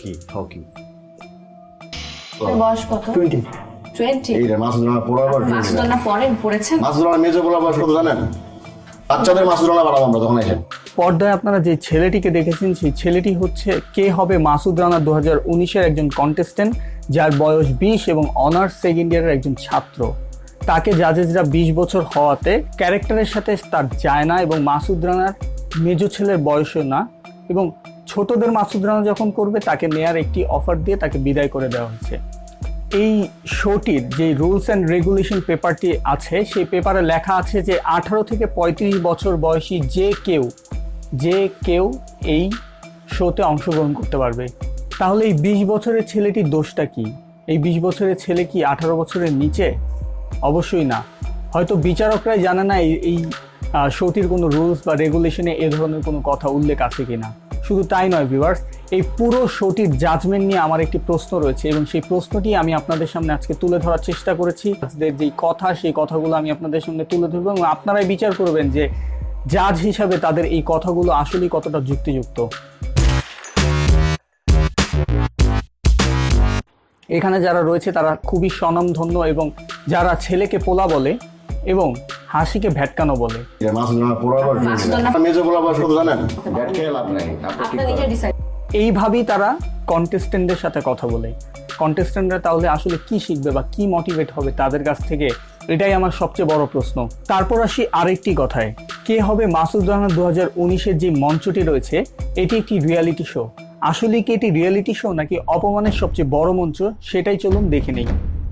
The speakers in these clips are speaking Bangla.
কি? হাও কি? আপনার বয়স কত? টোয়েন্টি টোয়েন্টি এই রে মাসুদ রানা পড়ার পর পড়েন পড়েছেন? মাসুদ রানা মেজো কত জানেন? বাচ্চাদের মাসুদ রানা বাড়াবো আমরা তখন এসে। পর্দায় আপনারা যে ছেলেটিকে দেখেছেন সেই ছেলেটি হচ্ছে কে হবে মাসুদ রানা দু হাজার উনিশের একজন কন্টেস্টেন্ট যার বয়স বিশ এবং অনার্স সেকেন্ড ইয়ারের একজন ছাত্র। তাকে জাজেসরা বিশ বছর হওয়াতে ক্যারেক্টারের সাথে তার যায় না এবং মাসুদ রানার মেজো ছেলের বয়সও না। এবং ছোটদের মাসুদ রানা যখন করবে, তাকে নেয়ার একটি অফার দিয়ে তাকে বিদায় করে দেওয়া হয়েছে এই শোটির যে রুলস অ্যান্ড রেগুলেশন পেপারটি আছে, সেই পেপারে লেখা আছে যে আঠারো থেকে পঁয়ত্রিশ বছর বয়সী যে কেউ যে কেউ এই শোতে অংশগ্রহণ করতে পারবে। তাহলে এই বিশ বছরের ছেলেটির দোষটা কি? এই বিশ বছরের ছেলে কি আঠারো বছরের নিচে? অবশ্যই না। হয়তো বিচারকরাই জানে না এই শোটির কোনো রুলস বা রেগুলেশনে এ ধরনের কোনো কথা উল্লেখ আছে কিনা? শুধু তাই নয় ভিউয়ার্স এই পুরো শোটির জাজমেন্ট নিয়ে আমার একটি প্রশ্ন রয়েছে এবং সেই প্রশ্নটি আমি আপনাদের সামনে আজকে তুলে ধরার চেষ্টা করেছি। যেই কথা, সেই কথাগুলো আমি আপনাদের সামনে তুলে ধরবো এবং আপনারাই বিচার করবেন যে জাজ হিসাবে তাদের এই কথাগুলো আসলেই কতটা যুক্তিযুক্ত। এখানে যারা রয়েছে তারা খুবই স্বনামধন্য এবং যারা ছেলেকে পোলা বলে এবং হাসিকে ভ্যাটকানো বলে। এইভাবেই তারা কন্টেস্টেন্টের সাথে কথা বলে। কন্টেস্টেন্টরা তাহলে আসলে কি শিখবে বা কি মোটিভেট হবে তাদের কাছ থেকে এটাই আমার সবচেয়ে বড় প্রশ্ন। তারপর আসি আরেকটি কথায়। কে হবে মাসুদ রানা দু হাজার উনিশের যে মঞ্চটি রয়েছে এটি একটি রিয়ালিটি শো আসলে কি এটি রিয়ালিটি শো নাকি অপমানের সবচেয়ে বড় মঞ্চ? সেটাই চলুন দেখে নেই।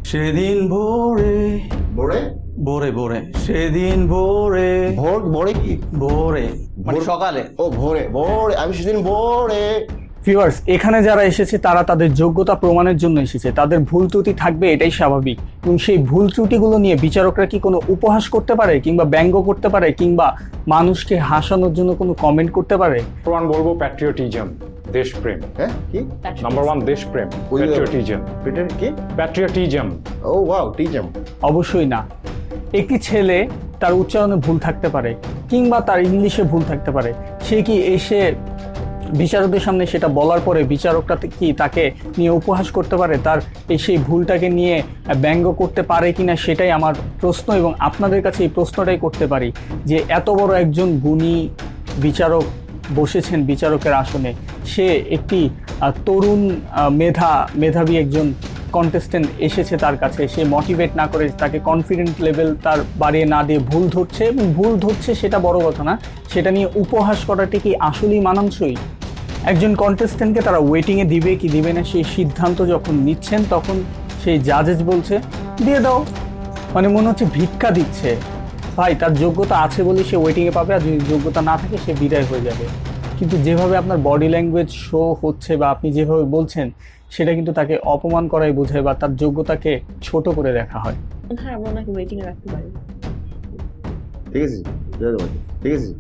সেদিন ভোরে বড়ে ভোরে ভোরে। সেদিন ভোরে। ভোর ভোরে কি? ভোরে। মানে সকালে। ও ভোরে। ভোরে আমি সেদিন ভোরে। ভিউয়ার্স এখানে যারা এসেছে তারা তাদের যোগ্যতা প্রমাণের জন্য এসেছে। তাদের ভুল ত্রুটি থাকবে এটাই স্বাভাবিক। এবং সেই ভুল ত্রুটিগুলো নিয়ে বিচারকরা কি কোনো উপহাস করতে পারে কিংবা ব্যঙ্গ করতে পারে কিংবা মানুষকে হাসানোর জন্য কোনো কমেন্ট করতে পারে? প্রমাণ বলব প্যাট্রিয়টিজম দেশপ্রেম। হ্যাঁ কি? নাম্বার ওয়ান দেশপ্রেম প্যাট্রিয়টিজম কি? প্যাট্রিয়টিজম ও ওয়াও টিচাম অবশ্যই না। একটি ছেলে তার উচ্চারণে ভুল থাকতে পারে, কিংবা তার ইংলিশে ভুল থাকতে পারে। সে কি এসে বিচারকদের সামনে সেটা বলার পরে বিচারকটা কি তাকে নিয়ে উপহাস করতে পারে? তার এই সেই ভুলটাকে নিয়ে ব্যঙ্গ করতে পারে কি না সেটাই আমার প্রশ্ন, এবং আপনাদের কাছে এই প্রশ্নটাই করতে পারি যে এত বড় একজন গুণী বিচারক বসেছেন বিচারকের আসনে। সে একটি তরুণ মেধা, মেধাবী একজন কন্টেস্টেন্ট এসেছে তার কাছে। সে মোটিভেট না করে তাকে কনফিডেন্ট লেভেল তার বাড়িয়ে না দিয়ে ভুল ধরছে এবং ভুল ধরছে সেটা বড় কথা না। সেটা নিয়ে উপহাস করাটি কি আসলেই মানানসই? একজন কন্টেস্টেন্টকে তারা ওয়েটিংয়ে দিবে কি দিবে না সেই সিদ্ধান্ত যখন নিচ্ছেন তখন সেই জাজেস বলছে, দিয়ে দাও। মানে মনে হচ্ছে ভিক্ষা দিচ্ছে। ভাই, তার যোগ্যতা আছে বলে সে ওয়েটিংয়ে পাবে আর যদি যোগ্যতা না থাকে সে বিদায় হয়ে যাবে। কিন্তু যেভাবে আপনার বডি ল্যাঙ্গুয়েজ শো হচ্ছে বা আপনি যেভাবে বলছেন সেটা কিন্তু তাকে অপমান করাই বোঝায় বা তার যোগ্যতাকে ছোট করে দেখা হয়। হ্যাঁ আমরা ওনাকে ওয়েটিং রাখতে পারি। ঠিক আছে ঠিক আছে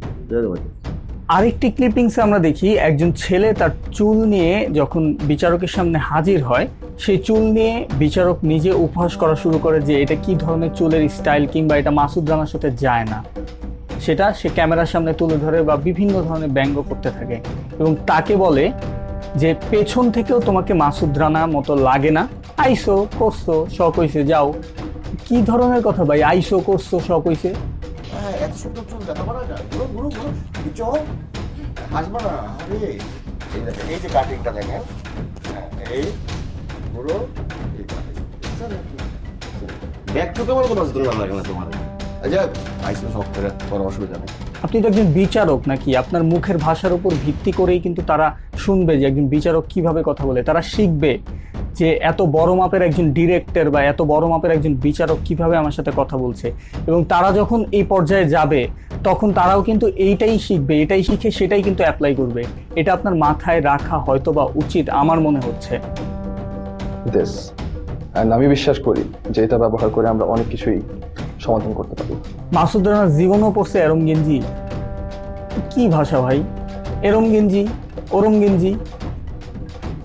আরেকটি ক্লিপিংসে আমরা দেখি একজন ছেলে তার চুল নিয়ে যখন বিচারকের সামনে হাজির হয় সেই চুল নিয়ে বিচারক নিজে উপহাস করা শুরু করে যে এটা কি ধরনের চুলের স্টাইল কিংবা এটা মাসুদ রানার সাথে যায় না। সেটা সে ক্যামেরার সামনে তুলে ধরে বা বিভিন্ন ধরনের ব্যঙ্গ করতে থাকে এবং তাকে বলে যে পেছন থেকেও তোমাকে মাসুদ রানা মতো লাগে না। আইসো করছ শখ হইছে যাও। কি ধরনের কথা ভাই? আইসো করছ শখ হইছে? হ্যাঁ পারা এই যে কাটিংটা দেখেন। হ্যাঁ, এই কেমন কোনো লাগে না তোমার। আচ্ছা আইসো শখ করে কোনো অসুবিধা নেই। আপনি তো একজন বিচারক নাকি? আপনার মুখের ভাষার উপর ভিত্তি করেই কিন্তু তারা শুনবে যে একজন বিচারক কীভাবে কথা বলে। তারা শিখবে যে এত বড় মাপের একজন ডিরেক্টর বা এত বড় মাপের একজন বিচারক কীভাবে আমার সাথে কথা বলছে। এবং তারা যখন এই পর্যায়ে যাবে, তখন তারাও কিন্তু এইটাই শিখবে, এটাই শিখে সেটাই কিন্তু অ্যাপ্লাই করবে। এটা আপনার মাথায় রাখা হয়তো বা উচিত আমার মনে হচ্ছে। আমি বিশ্বাস করি যে এটা ব্যবহার করে আমরা অনেক কিছুই সমাধান করতে পারি। মাসুদ রানার জীবনও পড়ছে এরম গেঞ্জি। কি ভাষা ভাই? এরম গেঞ্জি, ওরম গেঞ্জি।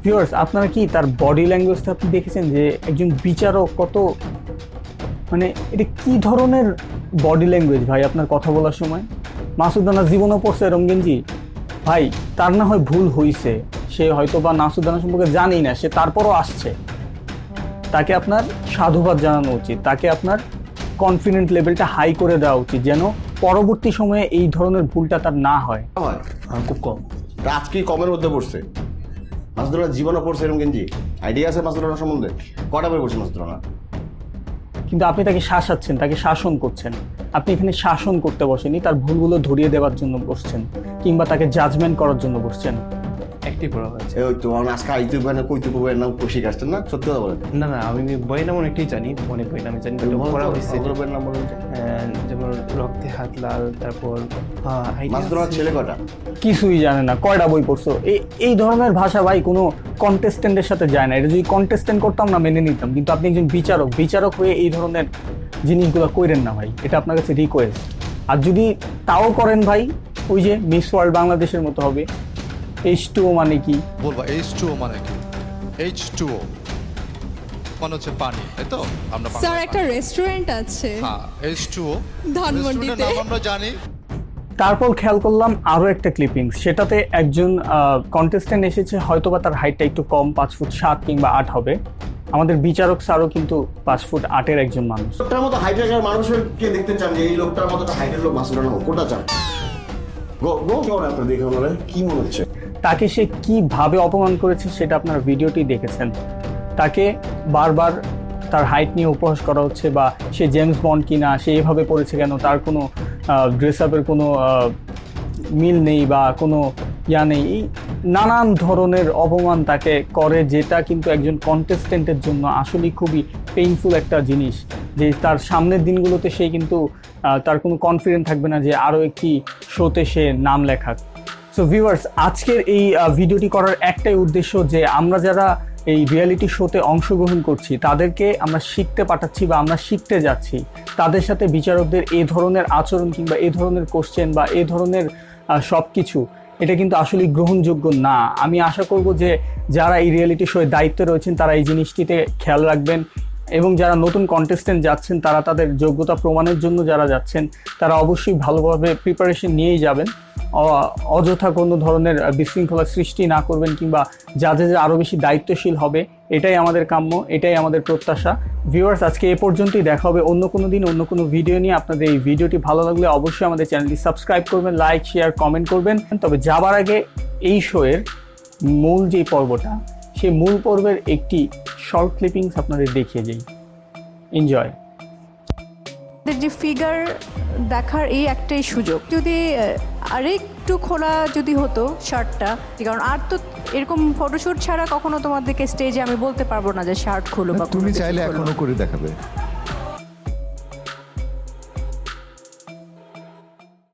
ভিউয়ার্স আপনারা কি তার বডি ল্যাঙ্গুয়েজটা আপনি দেখেছেন যে একজন বিচারক কত মানে এটা কি ধরনের বডি ল্যাঙ্গুয়েজ ভাই আপনার কথা বলার সময়? মাসুদ রানার জীবনও পড়ছে এরম গেঞ্জি। ভাই, তার না হয় ভুল হইছে। সে হয়তো বা নাসুদ রানা সম্পর্কে জানেই না, সে তারপরও আসছে। তাকে আপনার সাধুবাদ জানানো উচিত। তাকে আপনার কনফিডেন্ট লেভেলটা হাই করে দেওয়া উচিত যেন পরবর্তী সময়ে এই ধরনের ভুলটা তার না হয়। হয়। খুব কম। তা আজকে কমের মধ্যে পড়ছে। মাসুদুল্লাহ জীবনে পড়ছে এরকম গেঞ্জি। আইডিয়া আছে মাসুদুল্লাহ সম্বন্ধে? কটা বই পড়ছে মাসুদুল্লাহ কিন্তু আপনি তাকে শাসাচ্ছেন তাকে শাসন করছেন। আপনি এখানে শাসন করতে বসেনি তার ভুলগুলো ধরিয়ে দেওয়ার জন্য বসছেন কিংবা তাকে জাজমেন্ট করার জন্য বসছেন। একটি পড়া হয়েছে। এই তো আমার আজকে আইতে পারে না কইতে পারে না কষি আসছেন না? সত্যি কথা বলেন। না না আমি বইয়ের নাম অনেকটাই জানি অনেক বই নামে জানি পড়া হয়েছে। অগ্র নাম বলেন। যেমন রক্তে হাত লাল তারপর আহ, idea মাসুদুল্লাহ আছে। ছেলে কটা কিছুই জানে না কয়টা বই পড়ছো? এই এই ধরনের ভাষা ভাই কোনো কন্টেস্টেন্টের সাথে যায় না। এটা যদি কন্টেস্টেন্ট করতাম না মেনে নিতাম। কিন্তু আপনি একজন বিচারক বিচারক হয়ে এই ধরনের জিনিসগুলো কইরেন না ভাই এটা আপনার কাছে রিকোয়েস্ট আর যদি তাও করেন ভাই ওই যে মিস ওয়ার্ল্ড বাংলাদেশের মতো হবে এইচ টু মানে কি? বলব এইচ টু মানে কি? এইচ টু মানে হচ্ছে পানি তাই তো? আমরা স্যার একটা রেস্টুরেন্ট আছে। হ্যাঁ এইচ টু ধানমন্ডিতে। আমরা জানি। তারপর খেয়াল করলাম আরও একটা ক্লিপিংস সেটাতে একজন কন্টেস্ট্যান্ট এসেছে হয়তোবা তার হাইটটা একটু কম পাঁচ ফুট সাত কিংবা আট হবে। আমাদের বিচারক স্যারও কিন্তু পাঁচ ফুট আটের একজন মানুষ। লোকটার মতো হাইটের মানুষের কে দেখতে চান যে এই লোকটার মতো হাইটের লোক কোনটা চান। গো গো কেমন আপনার দেখে মনে কি মনে হচ্ছে? তাকে সে কীভাবে অপমান করেছে সেটা আপনার ভিডিওটি দেখেছেন। তাকে বারবার তার হাইট নিয়ে উপহাস করা হচ্ছে বা সে জেমস বন্ড কিনা, সে এভাবে পড়েছে কেন, তার কোনো ড্রেস আপের কোনো মিল নেই বা কোনো ইয়া নেই। নানান ধরনের অপমান তাকে করে যেটা কিন্তু একজন কন্টেস্টেন্টের জন্য আসলেই খুবই পেইনফুল একটা জিনিস। যে তার সামনের দিনগুলোতে সে কিন্তু তার কোনো কনফিডেন্ট থাকবে না যে আরও একটি শোতে সে নাম লেখাক। সো ভিউয়ার্স আজকের এই ভিডিওটি করার একটাই উদ্দেশ্য যে আমরা যারা এই রিয়েলিটি শোতে অংশগ্রহণ করছি, তাদেরকে আমরা শিখতে পাঠাচ্ছি বা আমরা শিখতে যাচ্ছি। তাদের সাথে বিচারকদের এ ধরনের আচরণ কিংবা এ ধরনের কোশ্চেন বা এ ধরনের সব কিছু এটা কিন্তু আসলে গ্রহণযোগ্য না। আমি আশা করব যে যারা এই রিয়েলিটি শোয়ে দায়িত্বে রয়েছেন, তারা এই জিনিসটিতে খেয়াল রাখবেন এবং যারা নতুন কন্টেস্টেন্ট যাচ্ছেন, তারা তাদের যোগ্যতা প্রমাণের জন্য যারা যাচ্ছেন, তারা অবশ্যই ভালোভাবে প্রিপারেশন নিয়েই যাবেন। অযথা কোনো ধরনের বিশৃঙ্খলা সৃষ্টি না করবেন কিংবা যাদের আরও বেশি দায়িত্বশীল হবে, এটাই আমাদের কাম্য, এটাই আমাদের প্রত্যাশা। ভিউয়ার্স আজকে এ পর্যন্তই, দেখা হবে অন্য কোনো দিন, অন্য কোনো ভিডিও নিয়ে। আপনাদের এই ভিডিওটি ভালো লাগলে অবশ্যই আমাদের চ্যানেলটি সাবস্ক্রাইব করবেন লাইক শেয়ার কমেন্ট করবেন। তবে যাবার আগে এই শোয়ের মূল যে পর্বটা, সেই মূল পর্বের একটি শর্ট ক্লিপিংস আপনাদের দেখিয়ে যাই এনজয় যে ফিগার দেখার এই একটাই সুযোগ। যদি আরেকটু খোলা যদি হতো শার্টটা কারণ আর তো এরকম ফটোশুট ছাড়া কখনো তোমাদেরকে স্টেজে আমি বলতে পারব না যে শার্ট খুলো বা তুমি চাইলে এখনও করে দেখাবে।